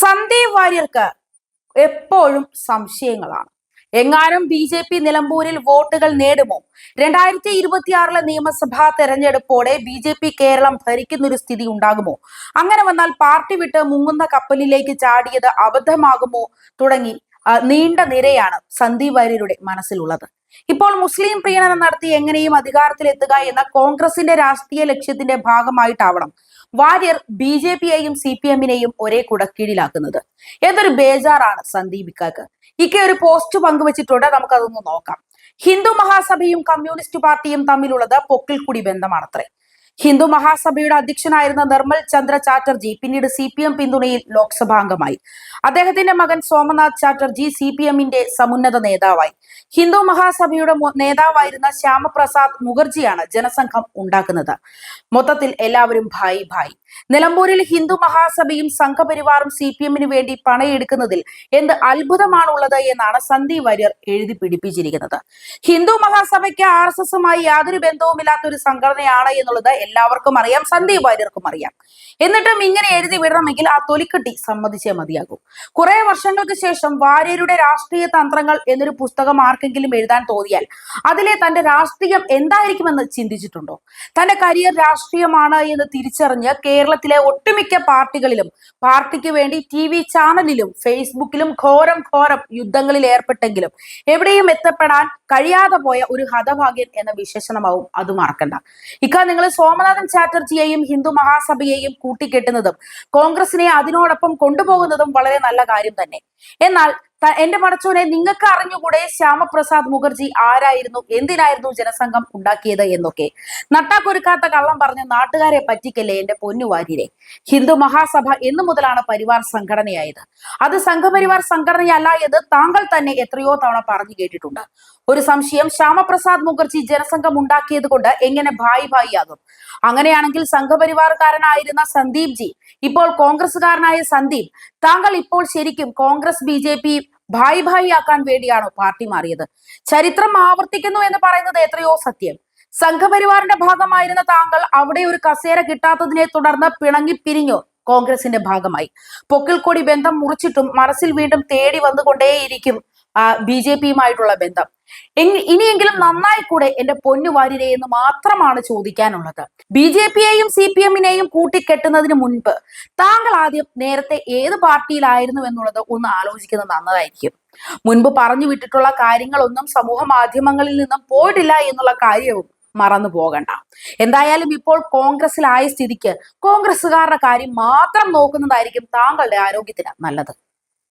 സന്ദീപ് വാര്യർക്ക് എപ്പോഴും സംശയങ്ങളാണ്. എങ്ങാനും B J P നിലമ്പൂരിൽ വോട്ടുകൾ നേടുമോ? രണ്ടായിരത്തി ഇരുപത്തിയാറിലെ നിയമസഭാ തെരഞ്ഞെടുപ്പോടെ ബി ജെ പി കേരളം ഭരിക്കുന്നൊരു സ്ഥിതി ഉണ്ടാകുമോ? അങ്ങനെ വന്നാൽ പാർട്ടി വിട്ട് മുങ്ങുന്ന കപ്പലിലേക്ക് ചാടിയത് അബദ്ധമാകുമോ? തുടങ്ങി നീണ്ട നിരയാണ് സന്ദീപ് വാര്യരുടെ മനസ്സിലുള്ളത്. ഇപ്പോൾ മുസ്ലിം പ്രീണനം നടത്തി എങ്ങനെയും അധികാരത്തിലെത്തുക എന്ന കോൺഗ്രസിന്റെ രാഷ്ട്രീയ ലക്ഷ്യത്തിന്റെ ഭാഗമായിട്ടാവണം വാര്യർ ബി ജെ പിയെയും സി പി എമ്മിനെയും ഒരേ കുടക്കീഴിലാക്കുന്നത്. എന്തൊരു ബേജാറാണ് സന്ദീപ് ഇക്കാക്ക് ഇക്ക ഒരു പോസ്റ്റ് പങ്കുവച്ചിട്ടുണ്ട് നമുക്കതൊന്ന് നോക്കാം. ഹിന്ദു മഹാസഭയും കമ്മ്യൂണിസ്റ്റ് പാർട്ടിയും തമ്മിലുള്ളത് പൊക്കിൽക്കുടി ബന്ധമാണത്രേ. ഹിന്ദു മഹാസഭയുടെ അധ്യക്ഷനായിരുന്ന നിർമ്മൽ ചന്ദ്ര ചാറ്റർജി പിന്നീട് സി പി എം പിന്തുണയിൽ ലോക്സഭാംഗമായി അദ്ദേഹത്തിന്റെ മകൻ സോമനാഥ് ചാറ്റർജി സി പി എമ്മിന്റെ സമുന്നത നേതാവായി. ഹിന്ദു മഹാസഭയുടെ നേതാവായിരുന്ന ശ്യാമപ്രസാദ് മുഖർജിയാണ് ജനസംഘം ഉണ്ടാക്കുന്നത്. മൊത്തത്തിൽ എല്ലാവരും ഭായി ഭായി. നിലമ്പൂരിൽ ഹിന്ദു മഹാസഭയും സംഘപരിവാറും സി പി എമ്മിന് വേണ്ടി പണയെടുക്കുന്നതിൽ എന്ത് അത്ഭുതമാണുള്ളത് എന്നാണ് സന്ദീപ് വാര്യർ എഴുതി പിടിപ്പിച്ചിരിക്കുന്നത്. ഹിന്ദു മഹാസഭയ്ക്ക് ആർ എസ് എസുമായി യാതൊരു ബന്ധവുമില്ലാത്ത ഒരു സംഘടനയാണ് എന്നുള്ളത് എല്ലാവർക്കും അറിയാം സന്ദീപ് വാര്യർക്കും അറിയാം. എന്നിട്ടും ഇങ്ങനെ എഴുതി വിടണമെങ്കിൽ ആ തൊലിക്കെട്ടി സമ്മതിച്ചേ മതിയാകും. കുറെ വർഷങ്ങൾക്ക് ശേഷം വാര്യരുടെ രാഷ്ട്രീയ തന്ത്രങ്ങൾ എന്നൊരു പുസ്തകം ആർക്കെങ്കിലും എഴുതാൻ തോന്നിയാൽ അതിലെ തന്റെ രാഷ്ട്രീയം എന്തായിരിക്കുമെന്ന് ചിന്തിച്ചിട്ടുണ്ടോ? തന്റെ കരിയർ രാഷ്ട്രീയമാണ് എന്ന് തിരിച്ചറിഞ്ഞ് കേരളത്തിലെ ഒട്ടുമിക്ക പാർട്ടികളിലും പാർട്ടിക്ക് വേണ്ടി ടി വി ചാനലിലും ഫേസ്ബുക്കിലും ഘോരം ഘോരം യുദ്ധങ്ങളിൽ ഏർപ്പെട്ടെങ്കിലും എവിടെയും എത്തപ്പെടാൻ കഴിയാതെ പോയ ഒരു ഹതഭാഗ്യൻ എന്ന വിശേഷണമാവും അത് മറക്കണ്ട. ഇക്ക നിങ്ങൾ സോമനാഥൻ ചാറ്റർജിയെയും ഹിന്ദു മഹാസഭയെയും കൂട്ടിക്കെട്ടുന്നതും കോൺഗ്രസിനെ അതിനോടൊപ്പം കൊണ്ടുപോകുന്നതും വളരെ നല്ല കാര്യം തന്നെ. എന്നാൽ എന്റെ പടച്ചോനെ നിങ്ങൾക്ക് അറിഞ്ഞുകൂടെ ശ്യാമപ്രസാദ് മുഖർജി ആരായിരുന്നു? എന്തിനായിരുന്നു ജനസംഘം ഉണ്ടാക്കിയത് എന്നൊക്കെ. നട്ടാക്കൊരുക്കാത്ത കള്ളം പറഞ്ഞ് നാട്ടുകാരെ പറ്റിക്കല്ലേ എന്റെ പൊന്നുവാര്യരെ ഹിന്ദു മഹാസഭ എന്നു മുതലാണ് പരിവാർ സംഘടനയായത്. അത് സംഘപരിവാർ സംഘടനയല്ല എന്ന് താങ്കൾ തന്നെ എത്രയോ തവണ പറഞ്ഞു കേട്ടിട്ടുണ്ട്. ഒരു സംശയം ശ്യാമപ്രസാദ് മുഖർജി ജനസംഘം ഉണ്ടാക്കിയത് കൊണ്ട് എങ്ങനെ ഭായി ഭായി ആകും? അങ്ങനെയാണെങ്കിൽ സംഘപരിവാറുകാരനായിരുന്ന സന്ദീപ് ജി ഇപ്പോൾ കോൺഗ്രസുകാരനായ സന്ദീപ് താങ്കൾ ഇപ്പോൾ ശരിക്കും കോൺഗ്രസ് ബി ജെ പി ഭായി ഭായി ആക്കാൻ വേണ്ടിയാണോ പാർട്ടി മാറിയത്? ചരിത്രം ആവർത്തിക്കുന്നു എന്ന് പറയുന്നത് എത്രയോ സത്യം. സംഘപരിവാറിന്റെ ഭാഗമായിരുന്ന താങ്കൾ അവിടെ ഒരു കസേര കിട്ടാത്തതിനെ തുടർന്ന് പിണങ്ങി പിരിഞ്ഞു കോൺഗ്രസിന്റെ ഭാഗമായി. പൊക്കിൾക്കൊടി ബന്ധം മുറിച്ചിട്ടും മനസ്സിൽ വീണ്ടും തേടി വന്നുകൊണ്ടേയിരിക്കും ബി ജെ പിയുമായിട്ടുള്ള ബന്ധം. ഇനിയെങ്കിലും നന്നായി കൂടെ എന്റെ പൊന്നു വാര്യരെ എന്ന് മാത്രമാണ് ചോദിക്കാനുള്ളത്. ബി ജെ പിയെയും സി പി എമ്മിനെയും കൂട്ടിക്കെട്ടുന്നതിന് മുൻപ് താങ്കൾ ആദ്യം നേരത്തെ ഏത് പാർട്ടിയിലായിരുന്നു എന്നുള്ളത് ഒന്ന് ആലോചിക്കുന്നത് നന്നതായിരിക്കും മുൻപ് പറഞ്ഞു വിട്ടിട്ടുള്ള കാര്യങ്ങളൊന്നും സമൂഹ മാധ്യമങ്ങളിൽ നിന്നും പോയിട്ടില്ല എന്നുള്ള കാര്യവും മറന്നു പോകണ്ട. എന്തായാലും ഇപ്പോൾ കോൺഗ്രസിലായ സ്ഥിതിക്ക് കോൺഗ്രസ്സുകാരുടെ കാര്യം മാത്രം നോക്കുന്നതായിരിക്കും താങ്കളുടെ ആരോഗ്യത്തിന് നല്ലത്.